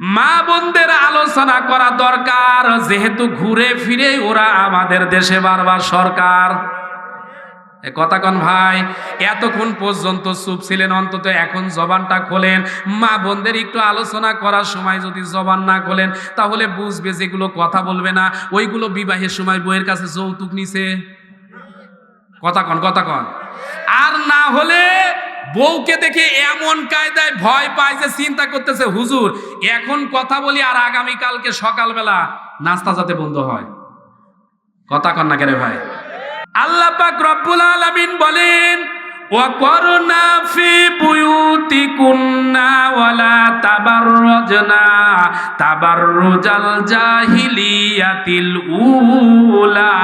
মা বোনদের আলোচনা করা দরকার, যেহেতু ঘুরে ফিরে ওরা আমাদের দেশে বারবার সরকার। এ কথা কন ভাই, এতক্ষণ পর্যন্ত চুপ ছিলেন, অন্তত এখন জবানটা খোলেন। মা বোনদের একটু আলোচনা করার সময় যদি জবান না খোলেন, তাহলে বুঝবে যেগুলো কথা বলবে না, ওইগুলো বিবাহের সময় বইয়ের কাছে যৌতুক নিছে। কথা কন কথা কন। আর না হলে বউকে দেখে এমন কায়দায় ভয় পায় যে চিন্তা করতেছে, হুজুর, এখন কথা বলি আর আগামী কালকে সকালবেলা নাস্তা যাতে বন্ধ হয়। কথা কন না কেন ভাই? আল্লাহ পাক রব্বুল আলামিন বলেন ওয়াকরনা ফি জাহিলিয়াতিল উলা।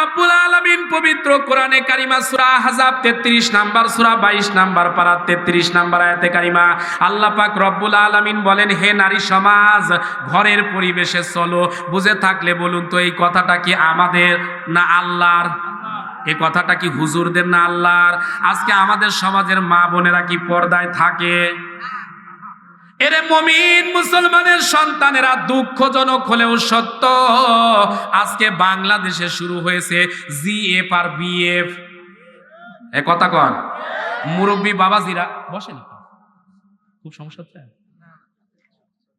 রাব্বুল আলামিন পবিত্র কোরআনে কারিমা সূরা আহজাব 33 নাম্বার, সূরা 22 নাম্বার পারা 33 নাম্বার আয়াতে কারিমা। আল্লাহ পাক রব্বুল আলামিন বলেন, হে নারী সমাজ, ঘরের পরিবেশে চলো। বুঝে থাকলে বলুন তো, এই কথাটা কি আমাদের না আল্লাহর? এই কথাটা কি হুজুরদের না আল্লাহর? আজকে আমাদের সমাজের মা বোনেরা কি পর্দায় থাকে? এরে মমিন মুসলমানের সন্তানেরা দুঃখজনক হলেও সত্য। আজকে বাংলাদেশে শুরু হয়েছে জিএফ আর বিএফ। এ কথা কন। মুরব্বী বাবাজিরা, বসেন খুব সমস্যা হচ্ছে?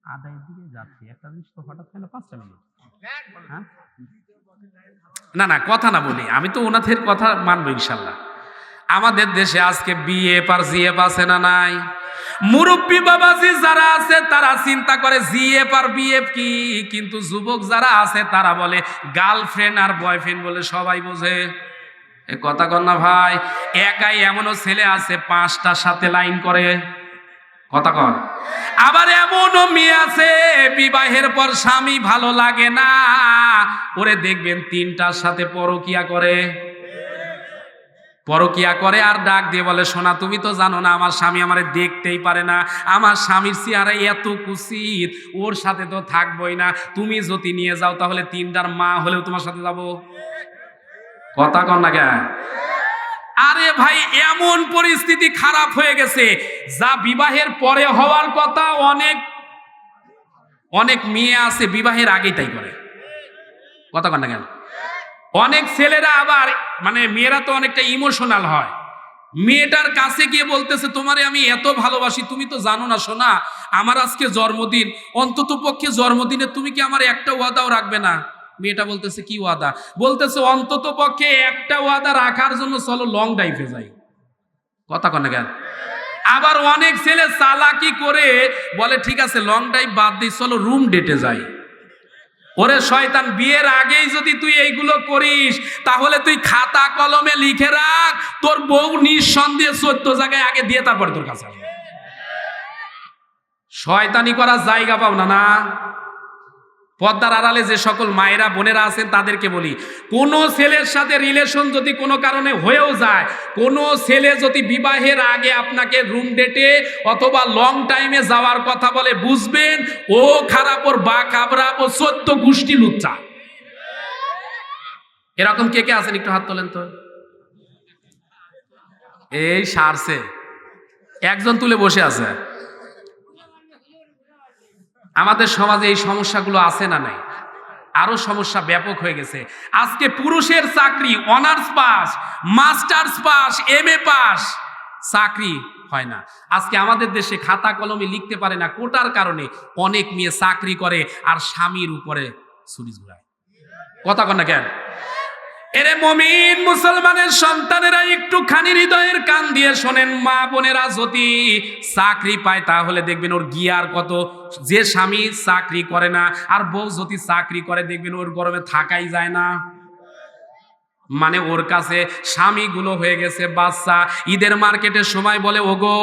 আদায়ের দিকে যাচ্ছি। একটা জিনিস তো হঠাৎ কেন পাঁচটা মিনিট। হ্যাঁ? না না, কথা না বলি। আমি তো ওনাদের কথা মানবো ইনশাল্লাহ। আমাদের দেশে আজকে বিএফ আর জিএফ আছে না নাই? মুরব্বী বাবাজি যারা আছে, তারা চিন্তা করে জিএফ আর বিএফ কি? কিন্তু যুবক যারা আছে, তারা বলে গার্লফ্রেন্ড আর বয়ফ্রেন্ড বলে সবাই বোঝে। এ কথা কন না ভাই, একাই এমনও ছেলে আছে পাঁচটার সাথে লাইন করে। কথা কন। আবার এমনও মেয়ে আছে, বিবাহের পর স্বামী ভালো লাগে না। ওরে দেখবেন তিনটার সাথে পরকিয়া করে। পরকিয়া করে আর ডাক দিয়ে বলে, সোনা, তুমি তো জানো না, আমার স্বামী আমারে দেখতেই পারে না। আমার স্বামীর চেহারা এত কুসিত, ওর সাথে তো থাকবোই না। তুমি যদি নিয়ে যাও, তাহলে তিনটার মা হলেও তোমার সাথে যাব। কথা কন না কেন? আরে ভাই, এমন পরিস্থিতি খারাপ হয়ে গেছে, যা বিবাহের পরে হওয়ার কথা অনেক অনেক মেয়ে আছে বিবাহের আগেই তাই করে। কথা কন না কেন? অনেক ছেলেরা আবার মানে মেয়েরা তো অনেকটা ইমোশনাল হয়। মেয়েটার কাছে গিয়ে বলতেছে, তোমারে আমি এত ভালোবাসি, তুমি তো জানো না শোনা আমার আজকে জন্মদিন, অন্তত পক্ষে জন্মদিনে তুমি কি আমার একটা ওয়াদাও রাখবে না? মেয়েটা বলতেছে, কি ওয়াদা? বলতেছে, অন্তত পক্ষে একটা ওয়াদা রাখার জন্য চলো লং ড্রাইভে যাই। কথা কনে কেন? আবার অনেক ছেলে চালাকি করে বলে, ঠিক আছে লং ড্রাইভ বাদ দিই, চলো রুম ডেটে যাই। ওরে শয়তান, বিয়ের আগেই যদি তুই এইগুলো করিস, তাহলে তুই খাতা কলমে লিখে রাখ, তোর বউ নিঃসন্দেহে চোদ্দ জায়গায় আগে দিয়ে তারপরে তোর কাছে শয়তানি করার জায়গা পাও না না? পদ্মার আড়ালে যে সকল মায়েরা, বোনেরা আছেন, তাদেরকে বলি, কোনো ছেলের সাথে রিলেশন যদি কোনো কারণে হয়েও যায়, কোনো ছেলে যদি বিবাহের আগে আপনাকে রুম ডেটে অথবা লং টাইমে যাওয়ার কথা বলে, বুঝবেন, ও খারাপ, ওর বা খাবরাপ ও সত্য গোষ্ঠী লুচ্চা। এরকম কে কে আছেন? একটু হাত তোলেন তো। এই সারছে। একজন তুলে বসে আছে। আমাদের সমাজে এই সমস্যাগুলো আছে না নাই? আরও সমস্যা ব্যাপক হয়ে গেছে। আজকে পুরুষের চাকরি, honours pass, masters pass, M A pass, চাকরি হয় না। আজকে আমাদের দেশে খাতা কলমে লিখতে পারে না, কোটার কারণে অনেক মেয়ে চাকরি করে আর স্বামীর উপরে ছুরি ঘুরায় কথা কন না কেন? এরে মমিন মুসলমানের সন্তানেরা একটুখানি হৃদয়ের কান দিয়ে শোনেন, মা বোনেরা যদি চাকরি পায় তাহলে দেখবেন ওর গিয়ার কত। যে স্বামী চাকরি করে না, আর বউ যদি চাকরি করে দেখবেন ওর গরমে থাকাই যায় না। মানে ওর কাছে স্বামীগুলো হয়ে গেছে বাচ্চা। ঈদের মার্কেটের সময় বলে, ওগো,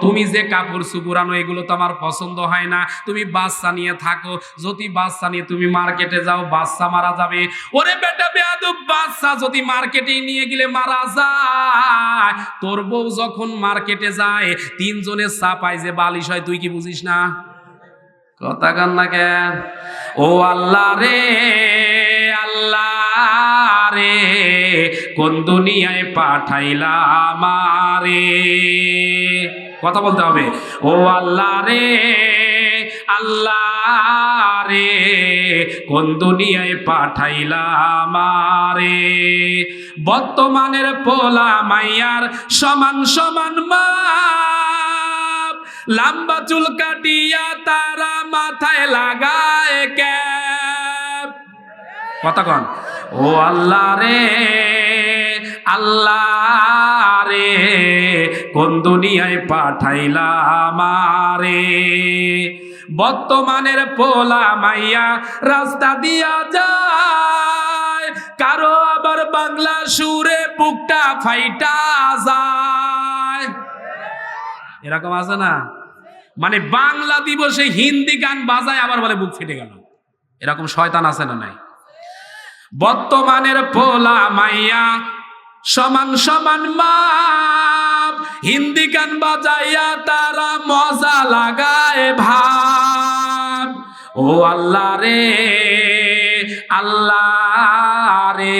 তুমি যে কাপড় সুপুরানো এগুলো তো আমার পছন্দ হয় না। তুমি বাচ্চা নিয়ে থাকো। যদি বাচ্চা নিয়ে তুমি মার্কেটে যাও, বাচ্চা মারা যাবে। ওরে বেটা বেয়াদব, বাচ্চা যদি মার্কেটে নিয়ে গেলে মারা যায়। তোর বউ যখন মার্কেটে যায়, তিনজনে চাপায় যে বালিশ হয়, তুই কি বুঝিস না? কথা কান না কেন? ও আল্লাহ রে। কোন দুনিয়ায় পাঠাইলা আমারে? কথা বলতে হবে। ও আল্লাহ রে আল্লাহ রে, কোন দুনিয়ায় পাঠাইলা আমারে? বর্তমানের পোলা মাইয়ার সমান সমান মাপ, লম্বা চুল কাটিয়া তারা মাথায় লাগায় ক্যাপ কথা কন ও আল্লাহ রে আল্লাহ রে, কোন দুনিয়ায় পাঠাইলা আমারে? বর্তমানের পোলা মাইয়া রাস্তা দিয়া যায়, কারও আবার বাংলা সুরে বুকটা ফাইটা যায়। এরকম আছে না? মানে বাংলা দিবসে হিন্দি গান বাজায় আবার বলে বুক ফেটে গেল। এরকম শয়তান আছে না নাই? বর্তমানের পোলা মাইয়া, সমান সমান মাপ। হিন্দি গান বাজাইয়া তারা মজা লাগায় ভাব। ও আল্লাহ রে আল্লাহ রে,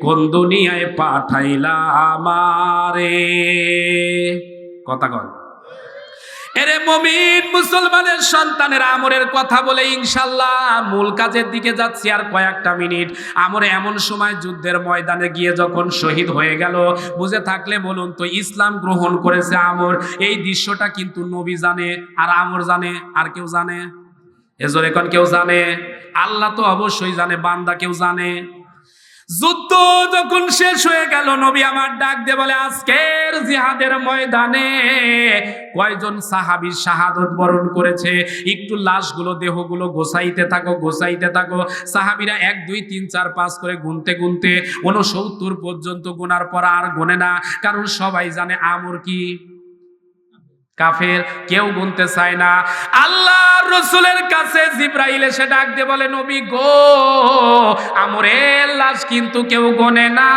কোন দুনিয়ায় পাঠাইলা আমারে। কথা কন। এরে মমিন, মুসলমানের সন্তানের, আমরের কথা বলে ইনশাল্লাহ মূল কাজের দিকে যাচ্ছি আর কয়েকটা মিনিট। আমরে এমন সময় যুদ্ধের ময়দানে গিয়ে যখন শহীদ হয়ে গেল, বুঝে থাকলে বলুন তো ইসলাম গ্রহণ করেছে আমর। এই দৃশ্যটা কিন্তু নবী জানে, আর আমর জানে, আর কেউ জানে? এজোর কেউ জানে? আল্লাহ তো অবশ্যই জানে, বান্দা কেউ জানে? যুদ্ধ যখন শেষ হয়ে গেল, নবী আমার ডাক দিয়ে বলে, আজকের জিহাদের ময়দানে কয়জন সাহাবী শাহাদত বরণ করেছে? একটু লাশগুলো, দেহগুলো গোসাইতে থাকো গোসাইতে থাকো। সাহাবীরা এক, দুই, তিন, চার, পাঁচ করে গুনতে গুনতে উনসত্তর পর্যন্ত গোনার পর আর গোনে না। কারণ সবাই জানে আমর কি? কাফের। কেউ গুনতে চায় না। আল্লাহ রসুলের কাছে জিব্রাইল এসে ডাক দিয়ে বলে, নবী গো, আমরের লাশ কিন্তু কেউ গনে না।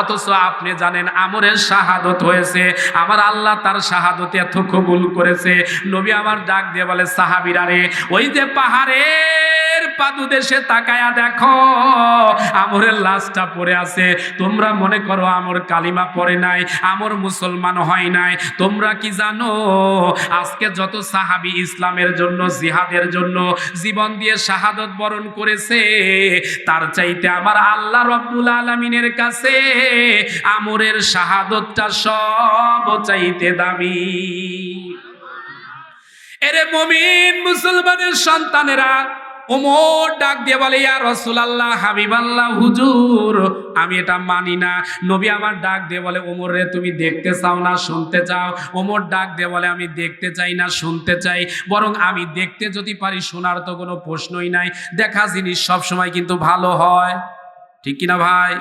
অথচ আপনি জানেন আমরের শাহাদত হয়েছে। আমার আল্লাহ তার শাহাদতে এত কবুল করেছে। নবী আমার ডাক দিয়ে বলে, সাহাবিরা রে, ওই যে পাহাড়ের পাদুদেশে তাকায়া দেখো, আমরের লাশটা পড়ে আছে। তোমরা মনে করো আমর কালিমা পড়ে নাই, আমর মুসলমান হয় নাই। তোমরা কি জানো, আজকে যত সাহাবি ইসলামের জন্য, জিহাদের জন্য জীবন দিয়ে শাহাদত বরণ করেছে। তার চাইতে আমার আল্লাহ রব্বুল আলমিনের কাছে আমরের শাহাদতটা সব চাইতে দামি। এরে মমিন মুসলমানের সন্তানেরা ওমর ডাক দিয়ে বলে, ইয়া রসুলাল্লাহ, হাবিবাল্লাহ, হুজুর। আমি এটা মানি না। নবী আমার ডাক দিয়ে বলে, ওমর রে, তুমি দেখতে চাও না, শুনতে চাও? ওমর ডাক দিয়ে বলে, আমি দেখতে চাই না, শুনতে চাই। বরং আমি দেখতে যদি পারি, শোনার তো কোনো প্রশ্নই নাই। দেখা জিনিস সব সময় কিন্তু ভালো হয়। ঠিক কিনা ভাই?